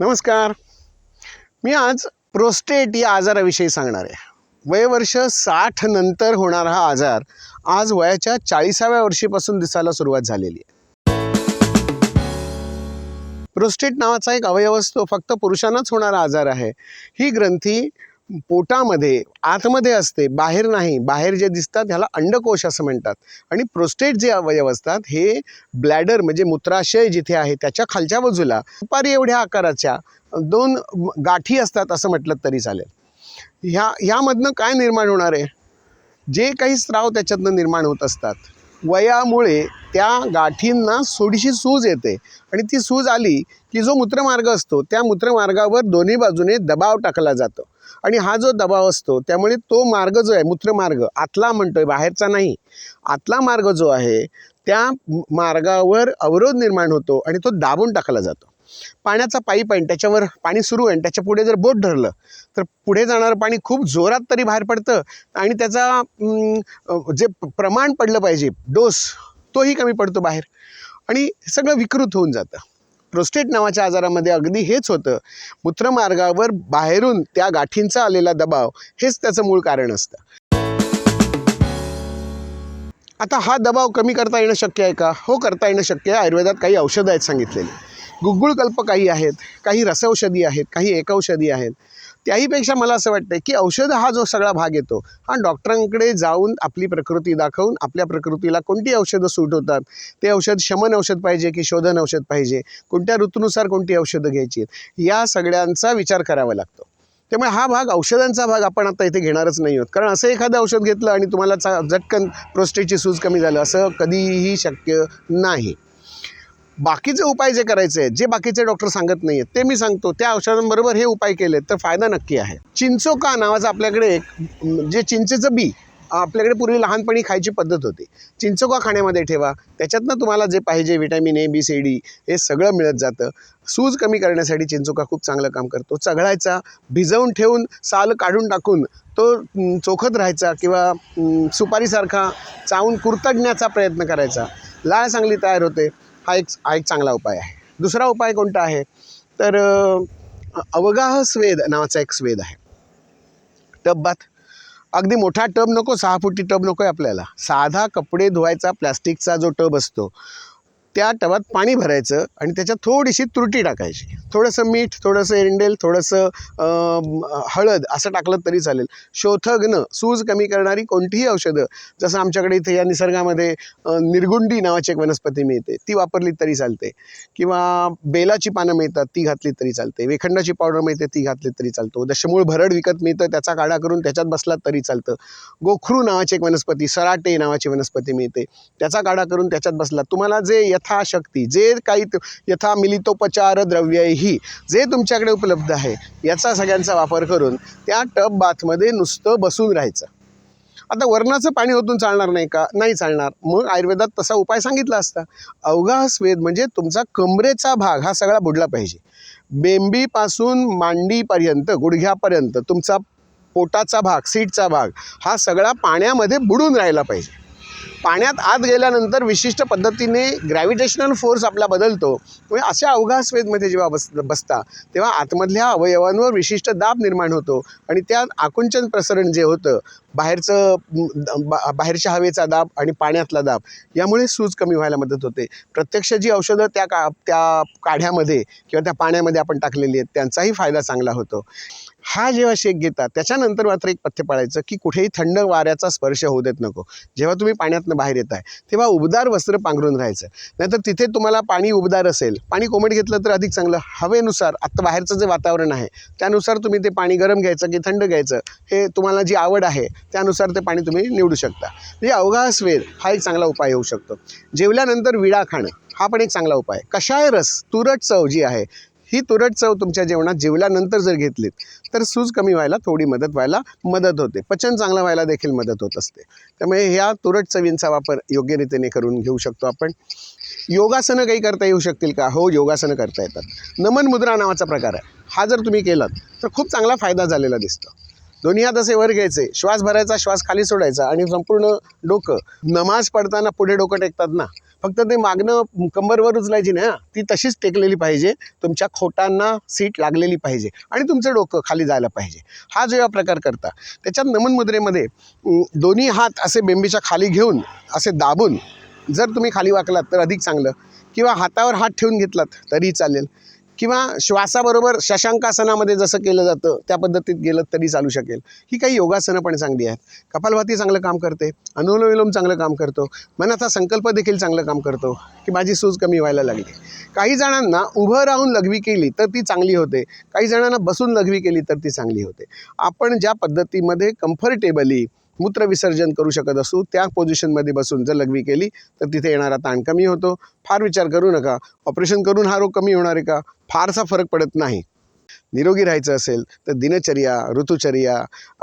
नमस्कार. मी आज प्रोस्टेट या आजाराविषयी सांगणार आहे. वयवर्ष साठ नंतर होणारा हा आजार आज वयाच्या चाळीसाव्या वर्षीपासून दिसायला सुरुवात झालेली आहे. प्रोस्टेट नावाचा एक अवयव असतो फक्त पुरुषांनाच होणारा आजार आहे. ही ग्रंथी पोटामध्ये आतमध्ये असते बाहेर नाही बाहेर जे दिसतात ह्याला अंडकोश असं म्हणतात. आणि प्रोस्टेट जे अवयव असतात हे ब्लॅडर म्हणजे मूत्राशय जिथे आहे त्याच्या खालच्या बाजूला दुपारी एवढ्या आकाराच्या दोन गाठी असतात असं म्हटलं तरी चालेल. ह्या ह्यामधनं काय निर्माण होणार आहे? जे काही स्राव त्याच्यातनं निर्माण होत असतात वयामुळे त्या गाठींना थोडीशी सूज येते. आणि ती सूज आली की जो मूत्रमार्ग असतो त्या मूत्रमार्गावर दोन्ही बाजूने दबाव टाकला जातो. आणि हा जो दबाव असतो त्यामुळे तो मार्ग जो आहे मूत्रमार्ग आतला म्हणतोय बाहेरचा नाही. आतला मार्ग जो आहे त्या मार्गावर अवरोध निर्माण होतो आणि तो दाबून टाकला जातो. पाण्याचा पाईप आहे आणि त्याच्यावर पाणी सुरू आहे आणि त्याच्या पुढे जर बोट धरलं तर पुढे जाणारं पाणी खूप जोरात तरी बाहेर पडतं आणि त्याचा जे प्रमाण पडलं पाहिजे डोस तोही कमी पडतो बाहेर. आणि सगळं विकृत होऊन जातं. प्रोस्टेट नावाच्या आजारामध्ये अगदी हेच होतं. मूत्रमार्गावर बाहेरून त्या गाठींचा आलेला दबाव हेच त्याचं मूळ कारण असतं. आता हा दबाव कमी करता येणं शक्य आहे का? हो करता येणं शक्य आहे. आयुर्वेदात काही औषधं आहेत सांगितलेली. गुग्गुळकल्प काही आहेत काही रसौषधी आहेत काही एकौषधी आहेत. त्याहीपेक्षा मला असं वाटतं की औषध हा जो सगळा भाग येतो हा डॉक्टरांकडे जाऊन आपली प्रकृती दाखवून आपल्या प्रकृतीला कोणती औषधं सूट होतात? ते औषध शमन औषध पाहिजे की शोधन औषध पाहिजे? कोणत्या ऋतूनुसार कोणती औषधं घ्यायची आहेत? या सगळ्यांचा विचार करावा लागतो. त्यामुळे हा भाग औषधांचा भाग आपण आता इथे घेणारच नाही आहोत. कारण असं एखादं औषध घेतलं आणि तुम्हाला चा झटकन प्रोस्टेटची सूज कमी झालं असं कधीही शक्य नाही. बाकीचे उपाय जे करायचे आहेत जे बाकीचे डॉक्टर सांगत नाही आहेत ते मी सांगतो. त्या औषधांबरोबर हे उपाय केले तर फायदा नक्की आहे. चिंचोका नावाचं आपल्याकडे एक जे चिंचेचं बी आपल्याकडे पूर्वी लहानपणी खायची पद्धत होती. चिंचोका खाण्यामध्ये ठेवा. त्याच्यातनं तुम्हाला जे पाहिजे vitamin A B C D हे सगळं मिळत जातं. सूज कमी करण्यासाठी चिंचोका खूप चांगलं काम करतो. चघळायचा भिजवून ठेवून साल काढून टाकून तो चोखत राहायचा किंवा सुपारीसारखा चावून कुरतडण्याचा प्रयत्न करायचा. लाळ चांगली तयार होते. हा एक हा एक चांगला उपाय आहे. दुसरा उपाय कोणता आहे? तर अवगाह स्वेद नावाचा एक स्वेद आहे. Tub bath. अगदी मोठा टब नको सहा फुटी टब नको आहे आपल्याला. साधा कपडे धुवायचा प्लॅस्टिकचा जो टब असतो त्या टबात पाणी भरायचं आणि त्याच्यात थोडीशी तुरटी टाकायची. थोडंसं मीठ थोडंसं एरंडेल थोडंसं हळद असं टाकलं तरी चालेल. शोथग्न सूज कमी करणारी कोणतीही औषधं जसं आमच्याकडे इथे या निसर्गामध्ये निर्गुंडी नावाची एक वनस्पती मिळते. ती वापरली तरी चालते. किंवा बेलाची पानं मिळतात ती घातली तरी चालते. वेखंडाची पावडर मिळते ती घातली तरी चालतो. दशमूळ भरड विकत मिळतं त्याचा काढा करून त्याच्यात बसलात तरी चालतं. गोखरू नावाची एक वनस्पती सराटे नावाची वनस्पती मिळते. त्याचा काढा करून त्याच्यात बसला. तुम्हाला जे यथाशक्ती जे काही त- यथा मिलितोपचार द्रव्यही जे तुमच्याकडे उपलब्ध आहे याचा सगळ्यांचा वापर करून त्या टब बाथमध्ये नुसतं बसून राहायचं. आता वरणाचं पाणी ओतून चालणार नाही का? नाही चालणार. मग आयुर्वेदात तसा उपाय सांगितला असता. अवघा स्वेद म्हणजे तुमचा कमरेचा भाग हा सगळा बुडला पाहिजे. बेंबीपासून मांडीपर्यंत गुडघ्यापर्यंत तुमचा पोटाचा भाग सीटचा भाग हा सगळा पाण्यामध्ये बुडून राहिला पाहिजे. पाण्यात आत गेल्यानंतर विशिष्ट पद्धतीने ग्रॅव्हिटेशनल फोर्स आपला बदलतो. म्हणजे अशा अवघा स्वेदमध्ये जेव्हा बस बसता तेव्हा आतमधल्या अवयवांवर विशिष्ट दाब निर्माण होतो. आणि त्या आकुंचन प्रसरण जे होतं बाहेरचं बा- बाहेरच्या हवेचा दाब आणि पाण्यातला दाब यामुळे सूज कमी व्हायला मदत होते. प्रत्यक्ष जी औषधं त्या का त्या काढ्यामध्ये किंवा त्या पाण्यामध्ये आपण टाकलेली आहेत त्यांचाही फायदा चांगला होतो. हा जेव्हा शेक घेतात त्याच्यानंतर मात्र एक पथ्य पाळायचं की कुठेही थंड वाऱ्याचा स्पर्श होऊ देत नको. जेव्हा तुम्ही पाण्यातनं बाहेर येत आहे तेव्हा उबदार वस्त्र पांघरून राहायचं. नाहीतर तिथे तुम्हाला पाणी उबदार असेल पाणी कोमट घेतलं तर अधिक चांगलं. हवेनुसार आत्ता बाहेरचं जे वातावरण आहे त्यानुसार तुम्ही ते पाणी गरम घ्यायचं की थंड घ्यायचं हे तुम्हाला जी आवड आहे त्यानुसार ते पाणी तुम्ही निवडू शकता. म्हणजे अवघास वेळ हा एक चांगला उपाय होऊ शकतो. जेवल्यानंतर विडा खाणं हा पण एक चांगला उपाय. कशाय रस? तुरट चव जी आहे ही तुरट चव तुमच्या जेवणात जेवल्यानंतर जर घेतलीत तर सूज कमी व्हायला थोडी मदत व्हायला मदत होते. पचन चांगलं व्हायला देखील मदत होत असते. त्यामुळे ह्या तुरट चवींचा वापर योग्य रीतीने करून घेऊ शकतो आपण. योगासनं काही करता येऊ शकतील का? हो योगासनं करता येतात. नमन मुद्रा नावाचा प्रकार आहे. हा जर तुम्ही केलात तर खूप चांगला फायदा झालेला दिसतो. दोन्ही हात असे वर घ्यायचे श्वास भरायचा श्वास खाली सोडायचा आणि संपूर्ण डोकं. नमाज पडताना पुढे डोकं टेकतात ना. फक्त ते मागणं कंबरवर उचलायची ना ती तशीच टेकलेली पाहिजे. तुमच्या खोटांना सीट लागलेली पाहिजे आणि तुमचं डोकं खाली जायला पाहिजे. हा जेव्हा प्रकार करता. त्याच्यात नमन मुद्रेमध्ये दोन्ही हात असे बेंबीच्या खाली घेऊन असे दाबून जर तुम्ही खाली वाकलात तर अधिक चांगलं. किंवा हातावर हात ठेवून घेतलात तरी चालेल. किंवा श्वासाबरोबर शशांकासनामध्ये जसं केलं जातं त्या पद्धतीत गेलं तरी चालू शकेल. ही काही योगासनं पण चांगली आहेत. कपालभाती चांगलं काम करते अनुलोम विलोम चांगलं काम करतो मनाचा संकल्प देखील चांगलं काम करतो की माझी सूज कमी व्हायला लागली. काही जणांना उभं राहून लघवी केली तर ती चांगली होते काही जणांना बसून लघवी केली तर ती चांगली होते. आपण ज्या पद्धतीमध्ये कम्फर्टेबली मूत्रविसर्जन करू शकत असू त्या पोझिशनमध्ये बसून जर लघवी केली तर तिथे येणारा ताण कमी होतो. फार विचार करू नका. ऑपरेशन करून हा रोग कमी होणार आहे का? फारसा फरक पडत नाही. निरोगी राहायचं असेल तर दिनचर्या ऋतुचर्या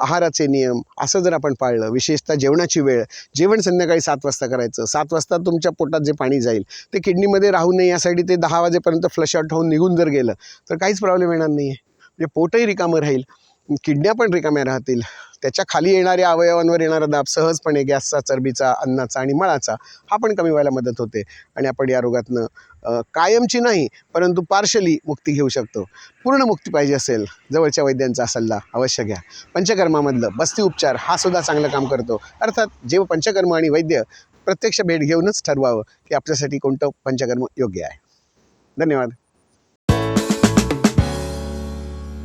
आहाराचे नियम असं जर आपण पाळलं विशेषतः जेवणाची वेळ जेवण संध्याकाळी सात वाजता करायचं. सात वाजता तुमच्या पोटात जे पाणी जाईल ते किडनीमध्ये राहू नये यासाठी ते दहा वाजेपर्यंत फ्लश आउट होऊन निघून जर गेलं तर काहीच प्रॉब्लेम येणार नाही आहे म्हणजे पोटही रिकामं राहील. किडण्या पण रिकाम्या राहतील. त्याच्याखाली येणाऱ्या अवयवांवर येणारा दाब सहजपणे गॅसचा चरबीचा अन्नाचा आणि मळाचा हा पण कमी व्हायला मदत होते. आणि आपण या रोगातनं कायमची नाही परंतु पार्शली मुक्ती घेऊ शकतो. पूर्ण मुक्ती पाहिजे असेल जवळच्या वैद्यांचा सल्ला अवश्य घ्या. पंचकर्मामधलं बस्ती उपचार हा सुद्धा चांगलं काम करतो. अर्थात जेव्हा पंचकर्म आणि वैद्य प्रत्यक्ष भेट घेऊनच ठरवावं की आपल्यासाठी कोणतं पंचकर्म योग्य आहे. धन्यवाद.